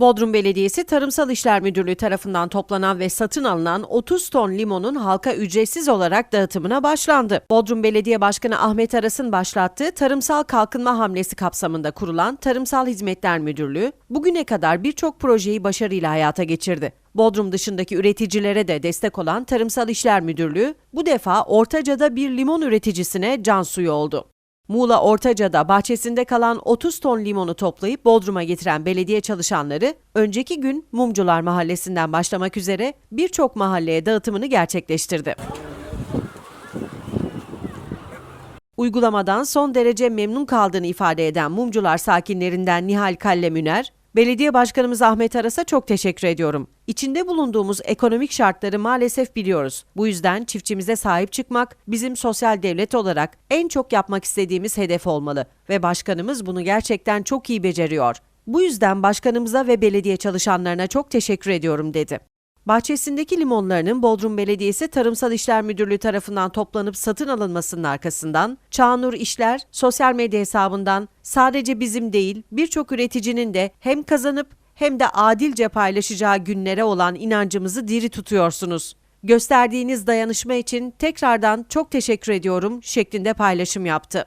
Bodrum Belediyesi Tarımsal İşler Müdürlüğü tarafından toplanan ve satın alınan 30 ton limonun halka ücretsiz olarak dağıtımına başlandı. Bodrum Belediye Başkanı Ahmet Aras'ın başlattığı Tarımsal Kalkınma Hamlesi kapsamında kurulan Tarımsal Hizmetler Müdürlüğü bugüne kadar birçok projeyi başarıyla hayata geçirdi. Bodrum dışındaki üreticilere de destek olan Tarımsal İşler Müdürlüğü bu defa Ortaca'da bir limon üreticisine can suyu oldu. Muğla Ortaca'da bahçesinde kalan 30 ton limonu toplayıp Bodrum'a getiren belediye çalışanları önceki gün Mumcular Mahallesi'nden başlamak üzere birçok mahalleye dağıtımını gerçekleştirdi. Uygulamadan son derece memnun kaldığını ifade eden Mumcular sakinlerinden Nihal Kalle Müner, Belediye Başkanımız Ahmet Aras'a çok teşekkür ediyorum. İçinde bulunduğumuz ekonomik şartları maalesef biliyoruz. Bu yüzden çiftçimize sahip çıkmak bizim sosyal devlet olarak en çok yapmak istediğimiz hedef olmalı ve başkanımız bunu gerçekten çok iyi beceriyor. Bu yüzden başkanımıza ve belediye çalışanlarına çok teşekkür ediyorum dedi. Bahçesindeki limonlarının Bodrum Belediyesi Tarımsal İşler Müdürlüğü tarafından toplanıp satın alınmasının arkasından Çağnur İşler sosyal medya hesabından sadece bizim değil birçok üreticinin de hem kazanıp hem de adilce paylaşacağı günlere olan inancımızı diri tutuyorsunuz. Gösterdiğiniz dayanışma için tekrardan çok teşekkür ediyorum şeklinde paylaşım yaptı.